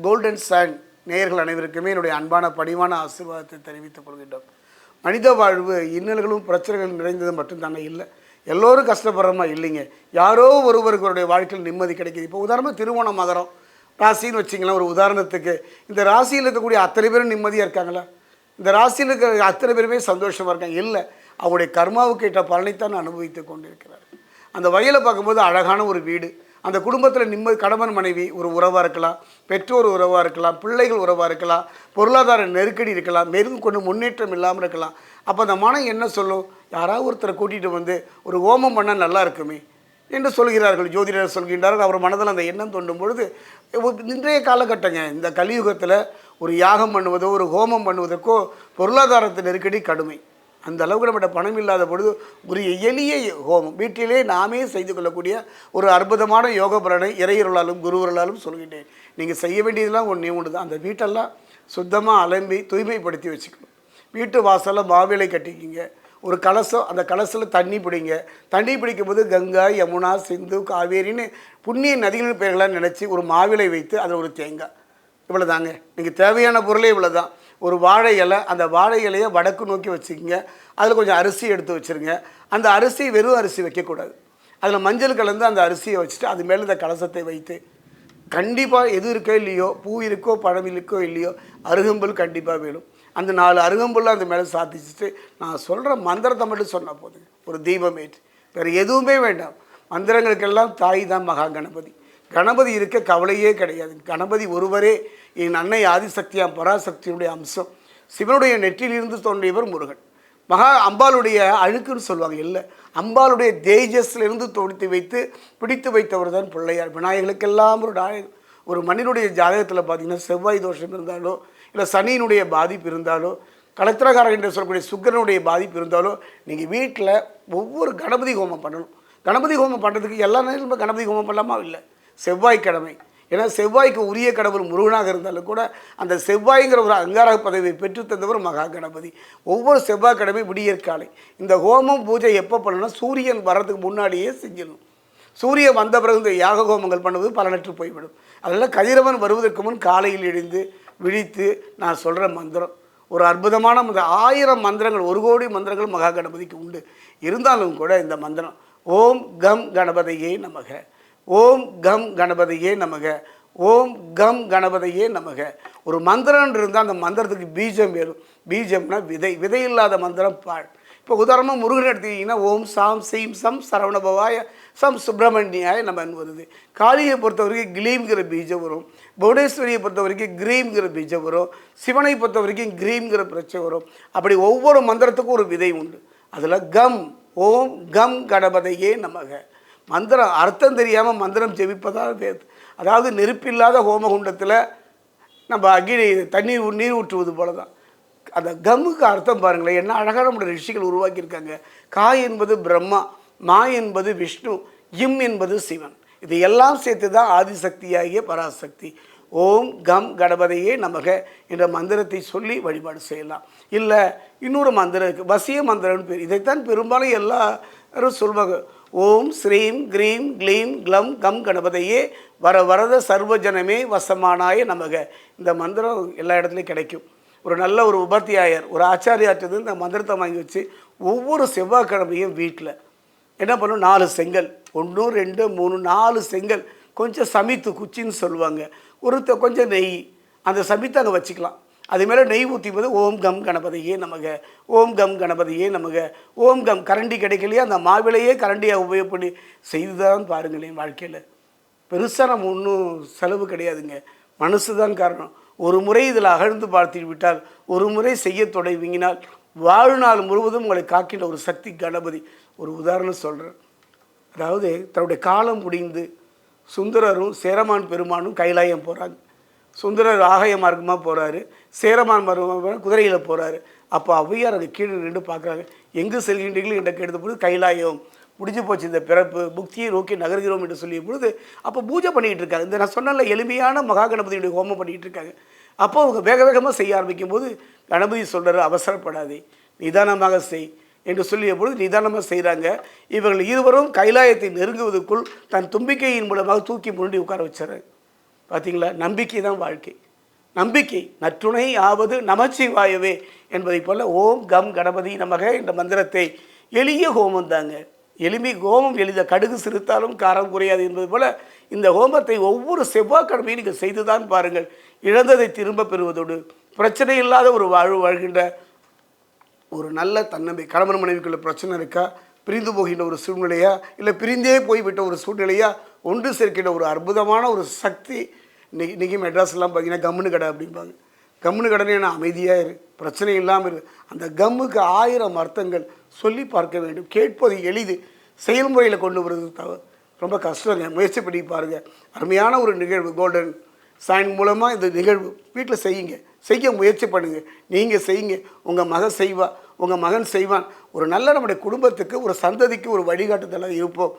Golden sand நேயர்கள் அனைவருக்குமே என்னுடைய அன்பான பணிவான ஆசீர்வாதத்தை தெரிவித்துக் கொள்கின்றோம். மனித வாழ்வு இன்னல்களும் பிரச்சனைகளும் நிறைந்தது மட்டும்தாங்க இல்லை. எல்லோரும் கஷ்டப்படுறமா? இல்லைங்க. யாரோ ஒருவருடைய வாழ்க்கையில் நிம்மதி கிடைக்குது. இப்போ உதாரணமாக திருவோணம் மகரம் ராசின்னு வச்சிங்களேன் ஒரு உதாரணத்துக்கு. இந்த ராசியில் இருக்கக்கூடிய அத்தனை பேரும் நிம்மதியாக இருக்காங்களா? இந்த ராசியில் இருக்கிற அத்தனை பேருமே சந்தோஷமாக இருக்காங்க. இல்லை அவருடைய கர்மாவுக்கு ஏற்ற பலனைத்தான் அனுபவித்து கொண்டிருக்கிறார். அந்த வகையில் பார்க்கும்போது அழகான ஒரு வீடு. அந்த குடும்பத்தில் நிம்மதி கணவன் மனைவி ஒரு உறவாக இருக்கலாம் பெற்றோர் உறவாக இருக்கலாம் பிள்ளைகள் உறவாக இருக்கலாம் பொருளாதார நெருக்கடி இருக்கலாம் மெருகு கொண்டு முன்னேற்றம் இல்லாமல் இருக்கலாம். அப்போ அந்த மனம் என்ன சொல்லும்? யாராவது ஒருத்தரை கூட்டிகிட்டு வந்து ஒரு ஹோமம் பண்ணால் நல்லா இருக்குமே என்று சொல்கிறார்கள். ஜோதிடர் சொல்கின்றார்கள். அவர் மனதில் அந்த எண்ணம் தோண்டும் பொழுது இன்றைய காலகட்டங்க இந்த கலியுகத்தில் ஒரு யாகம் பண்ணுவதோ ஒரு ஹோமம் பண்ணுவதற்கோ பொருளாதாரத்து நெருக்கடி கடுமை. அந்த அளவுக்கு நம்மகிட்ட பணம் இல்லாத பொழுது ஒரு எளிய ஹோமம் வீட்டிலே நாமே செய்து கொள்ளக்கூடிய ஒரு அற்புதமான யோக பலனை இறையர்களாலும் குருவர்களாலும் சொல்கின்றேன். நீங்கள் செய்ய வேண்டியதெல்லாம் ஒன்றே ஒன்று தான். அந்த வீட்டெல்லாம் சுத்தமாக அலம்பி தூய்மைப்படுத்தி வச்சுக்கணும். வீட்டு வாசலில் மாவிலை கட்டிக்கிங்க. ஒரு கலசம் அந்த கலசில் தண்ணி பிடிங்க. தண்ணி பிடிக்கும்போது கங்கா யமுனா சிந்து காவேரின்னு புண்ணிய நதிகளின் பெயர்களாக நினச்சி ஒரு மாவிலை வைத்து அதில் ஒரு தேங்காய். இவ்வளோ தாங்க நீங்கள் தேவையான பொருளே இவ்வளோ தான் ஒரு வாழை இலை அந்த வாழை இலையை வடக்கு நோக்கி வச்சுக்கிங்க. அதில் கொஞ்சம் அரிசி எடுத்து வச்சுருங்க. அந்த அரிசி வெறும் அரிசி வைக்கக்கூடாது. அதில் மஞ்சள் கலந்து அந்த அரிசியை வச்சுட்டு அது மேலே இந்த கலசத்தை வைத்து கண்டிப்பாக எது இருக்கோ இல்லையோ பூ இருக்கோ பழம் இருக்கோ இல்லையோ அருகம்புல் கண்டிப்பாக வேணும். அந்த நாலு அருகம்புல்ல அந்த மேலே சாத்திச்சுட்டு நான் சொல்கிற மந்திரத்தை மட்டும் சொன்னால் போதுங்க. ஒரு தீபம் ஏற்று. வேறு எதுவுமே வேண்டாம். மந்திரங்களுக்கெல்லாம் தாய் தான் மகா கணபதி. கணபதி இருக்க கவலையே கிடையாது. கணபதி ஒருவரே என் அன்னை ஆதிசக்தியாம் பராசக்தியுடைய அம்சம். சிவனுடைய நெற்றிலிருந்து தோன்றியவர் முருகன். மகா அம்பாளுடைய அழுக்குன்னு சொல்லுவாங்க. இல்லை அம்பாளுடைய தேஜஸ்லேருந்து தொடுத்து வைத்து பிடித்து வைத்தவர் தான் பிள்ளையார். விநாயகர்களுக்கெல்லாம் ஒரு நாயகன் ஒரு மனிதனுடைய ஜாதகத்தில் பார்த்தீங்கன்னா செவ்வாய் தோஷம் இருந்தாலோ இல்லை சனியினுடைய பாதிப்பு இருந்தாலோ கலத்திரகாரன் என்று சொல்லக்கூடிய சுக்கரனுடைய பாதிப்பு இருந்தாலோ நீங்கள் வீட்டில் ஒவ்வொரு கணபதி ஹோமம் பண்ணணும். கணபதி ஹோமம் பண்ணுறதுக்கு எல்லா நேரமும் கணபதி ஹோமம் பண்ணலாமா? இல்லை. செவ்வாய்க்கிழமை. ஏன்னா செவ்வாய்க்கு உரிய கடவுள் முருகனாக இருந்தாலும் கூட அந்த செவ்வாய்ங்கிற ஒரு அங்காரக பதவியை பெற்று தந்தவர் மகா கணபதி. ஒவ்வொரு செவ்வாய்க்கிழமை விடியற்காலை. இந்த ஹோமம் பூஜை எப்போ பண்ணணும்னா சூரியன் வர்றதுக்கு முன்னாடியே செஞ்சிடணும். சூரியன் வந்த பிறகு இந்த யாக ஹோமங்கள் பண்ணுவது பலனற்று போய்விடும். அதனால் கதிரவன் வருவதற்கு முன் காலையில் எழுந்து விழித்து நான் சொல்கிற மந்திரம். ஒரு அற்புதமான மந்திரம். ஆயிரம் மந்திரங்கள் ஒரு கோடி மந்திரங்கள் மகா கணபதிக்கு உண்டு. இருந்தாலும் கூட இந்த மந்திரம் ஓம் கம் கணபதியே நமக. ஓம் கம் கணபதியே நமக. ஓம் கம் கணபதியே நமக. ஒரு மந்திரம் இருந்தால் அந்த மந்திரத்துக்கு பீஜம் வேணும் பீஜம்னா விதை. விதை இல்லாத மந்திரம் பாழ். இப்போ உதாரணமாக முருகன் எடுத்துக்கிட்டிங்கன்னா ஓம் சாம் சீம் சம் சரவணபவாய சம் சுப்பிரமணியாய நம்ம வருது. காளியை பொறுத்த வரைக்கும் கிளீம்ங்கிற பீஜம் வரும். புவனேஸ்வரியை பொறுத்த வரைக்கும் கிரீம்ங்கிற பீஜம் வரும். சிவனை பொறுத்த வரைக்கும் கிரீம்ங்கிற பிரச்சனை வரும். அப்படி ஒவ்வொரு மந்திரத்துக்கும் ஒரு விதை உண்டு. அதில் கம் ஓம் கம் கணபதையே நமக. மந்திரம் அர்த்தம் தெரியாமல் மந்திரம் ஜெபிப்பதால் அதாவது நெருப்பில்லாத ஹோமகுண்டத்தில் நம்ம அக்னி தண்ணீர் நீர் ஊற்றுவது போல தான் அந்த கம்முக்கு அர்த்தம் பாருங்களேன் என்ன அழகான நம்முடைய ரிஷிகள் உருவாக்கியிருக்காங்க. கா என்பது பிரம்மா மா என்பது விஷ்ணு இம் என்பது சிவன். இது எல்லாம் சேர்த்து தான் ஆதிசக்தியாகிய பராசக்தி. ஓம் கம் கணபதையே நமக என்ற மந்திரத்தை சொல்லி வழிபாடு செய்யலாம். இல்லை இன்னொரு மந்திரம் இருக்குது வசிய மந்திரம்னு பேர். இதைத்தான் பெரும்பாலும் எல்லா சொல்வாங்க ஓம் ஸ்ரீம் க்ரீம் க்ளீம் க்ளம் கம் கணபதியே வர வரத சர்வஜனமே வசமானாய நமக. இந்த மந்திரம் எல்லா இடத்துலையும் கிடைக்கும். ஒரு நல்ல ஒரு உபத்தியாயர் ஒரு ஆச்சாரியாற்றது இந்த மந்திரத்தை வாங்கி வச்சு ஒவ்வொரு செவ்வாய்க்கிழமையும் வீட்டில் என்ன பண்ணும்? நாலு செங்கல். ஒன்று ரெண்டு மூணு நாலு செங்கல். கொஞ்சம் சமித்து குச்சின்னு சொல்லுவாங்க. ஒருத்த கொஞ்சம் நெய் அந்த சமித்தை அங்கே வச்சுக்கலாம். அது மேலே நெய் ஊற்றி போது ஓம் கம் கணபதியே நமக. ஓம் கம் கணபதியே நமக. ஓம் கம் கரண்டி கிடைக்கலையே? அந்த மாவிளையே கரண்டியாக உபயோகப்படி செய்து தான் பாருங்களேன் வாழ்க்கையில். பெருசாக நம்ம ஒன்றும் செலவு கிடையாதுங்க. மனசு தான் காரணம். ஒரு முறை இதில் அகழ்ந்து பார்த்து விட்டால் ஒரு முறை செய்ய தொடங்கினால் வாழ்நாள் முழுவதும் உங்களை காக்கின்ற ஒரு சக்தி கணபதி. ஒரு உதாரணம் சொல்கிறேன் அதாவது தன்னுடைய காலம் முடிந்து சுந்தரரும் சேரமான் பெருமானும் கைலாயம் போகிறாங்க சுந்தரர் ஆகாய மார்க்கமாக போகிறாரு சேரமான் மார்க்கமாக குதிரையில் போகிறாரு அப்போ ஔவையார் அது கீழே நின்று பார்க்குறாங்க எங்கு செல்கின்றீர்கள்? என்ற கேட்ட பொழுது கைலாயம். முடிஞ்சு போச்சு இந்த பிறப்பு. புக்தியை நோக்கி நகர்கிறோம் என்று சொல்லிய பொழுது அப்போ பூஜை பண்ணிக்கிட்டு இருக்காங்க. இந்த நான் சொன்ன எளிமையான மகா கணபதியுடைய ஹோமம் பண்ணிகிட்டு இருக்காங்க. அப்போ அவங்க வேக வேகமாக செய்ய ஆரம்பிக்கும் போது கணபதி சொல்கிறார் அவசரப்படாதே. நிதானமாக செய். என்று சொல்லிய பொழுது நிதானமாக செய்கிறாங்க இவர்கள் இருவரும் கைலாயத்தை நெருங்குவதற்குள் தன் தும்பிக்கையின் மூலமாக தூக்கி முன்னாடி உட்கார வச்சுறாங்க பார்த்தீங்களா நம்பிக்கை தான் வாழ்க்கை. நம்பிக்கை நற்றுணை ஆவது நமச்சிவாயவே என்பதைப் போல ஓம் கம் கணபதி நமக என்ற மந்திரத்தை எளிய ஹோமம் தாங்க. எளிமை ஹோமம் எளித கடுகு சிறுத்தாலும் காரம் குறையாது என்பது போல இந்த ஹோமத்தை ஒவ்வொரு செவ்வாய்க்கிழமையும் நீங்கள் செய்து தான் பாருங்கள். இழந்ததை திரும்ப பெறுவதோடு பிரச்சனை இல்லாத ஒரு வாழ்வு வாழ்கின்ற ஒரு நல்ல தன்னம்பி கணவன் மனைவிக்குள்ள பிரச்சனை இருக்கா? பிரிந்து போகின்ற ஒரு சூழ்நிலையா? இல்லை பிரிந்தே போய்விட்ட ஒரு சூழ்நிலையா? ஒன்று சேர்க்கின்ற ஒரு அற்புதமான ஒரு சக்தி இன்னைக்கு இன்றைக்கி மெட்ராஸ்லாம் பார்த்தீங்கன்னா கம்முனு கடை அப்படிம்பாங்க. கம்முனு கடனே என்ன அமைதியாக இரு பிரச்சனை இல்லாமல் இரு. அந்த கம்முக்கு ஆயிரம் அர்த்தங்கள் சொல்லி பார்க்க வேண்டும். கேட்பது எளிது. செயல்முறையில் கொண்டு வர்றது தவ ரொம்ப கஷ்டங்க. முயற்சி பண்ணி பாருங்கள் அருமையான ஒரு நிகழ்வு. கோல்டன் சைன் மூலமாக இந்த நிகழ்வு. வீட்டில் செய்யுங்க. செய்ய முயற்சி பண்ணுங்கள் நீங்கள் செய்யுங்க. உங்கள் மகன் செய்வா உங்கள் மகன் செய்வான். ஒரு நல்ல நம்முடைய குடும்பத்துக்கு ஒரு சந்ததிக்கு ஒரு வழிகாட்டுதலாக இருப்போம்.